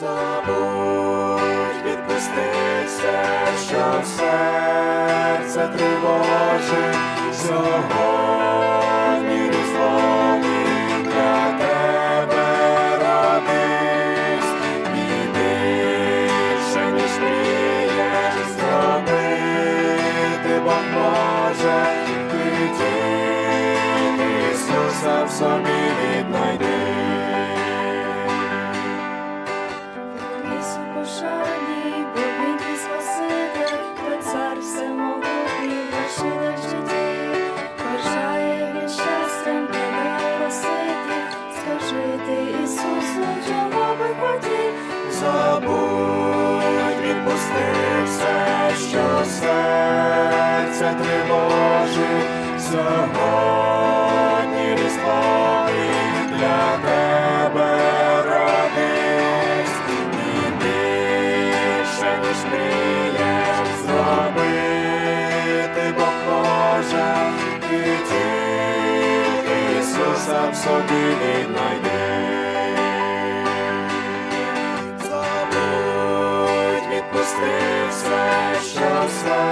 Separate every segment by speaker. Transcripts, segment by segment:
Speaker 1: забудь, відпусти все, що серце тривожить. Сьогодні слові для тебе радись, і більше, ніж мрієш зробити, бо може. Ти діти Ісуса в собі віднайти. Серце тривожить сьогодні різдвові для тебе родись, і більше, ніж мрієш зробити, бо може ти тільки Ісуса в собі віднайди. Відпусти все, що серце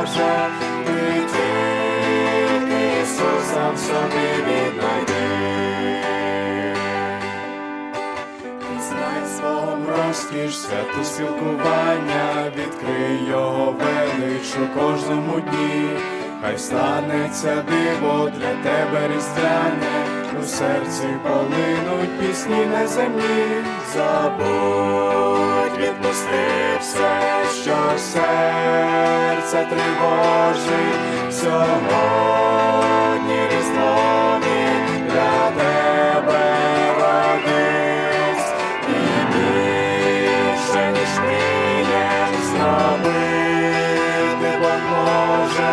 Speaker 1: може ти тільки Ісуса в собі віднайди. Пізнай словом розкіш, свято спілкування, відкрий його велич кожному дні. Хай станеться диво для тебе різдвяне, у серці полинуть пісні неземні. Забудь, відпусти все, що серце тривожить. Сьогодні різдвові для тебе родись, і більше, ніж мрієш зробити, бо може.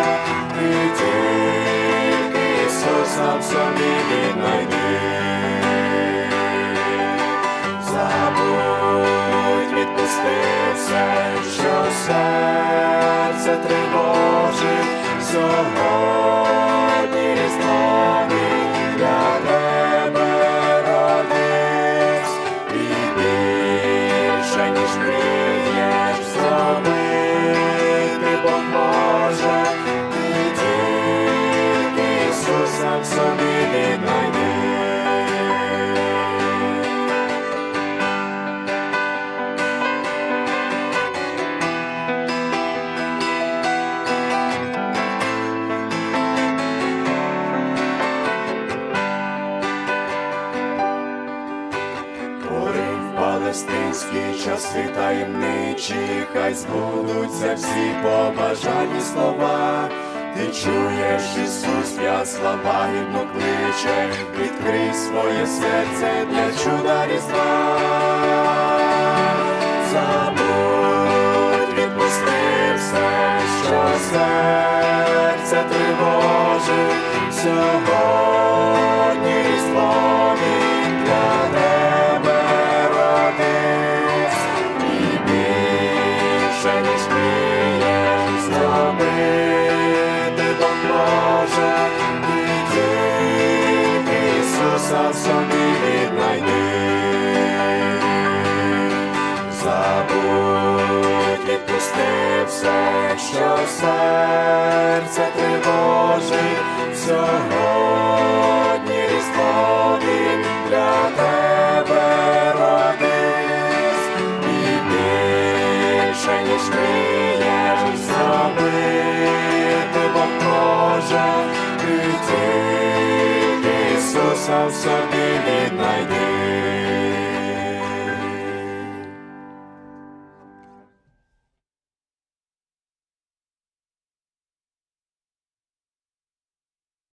Speaker 1: Ти тільки Ісуса в собі віднайди. Тривожить сьогодні в часи таємничі, хай збудуться всі побажані слова. Ти чуєш, Ісус, ясла лагідно кличе, відкрий своє серце для чуда різдва. Забудь, відпусти все, що серце тривожить сьогодні В собі віднайди. Забудь, відпусти все, що серце тривожить сьогодні собі віднайди.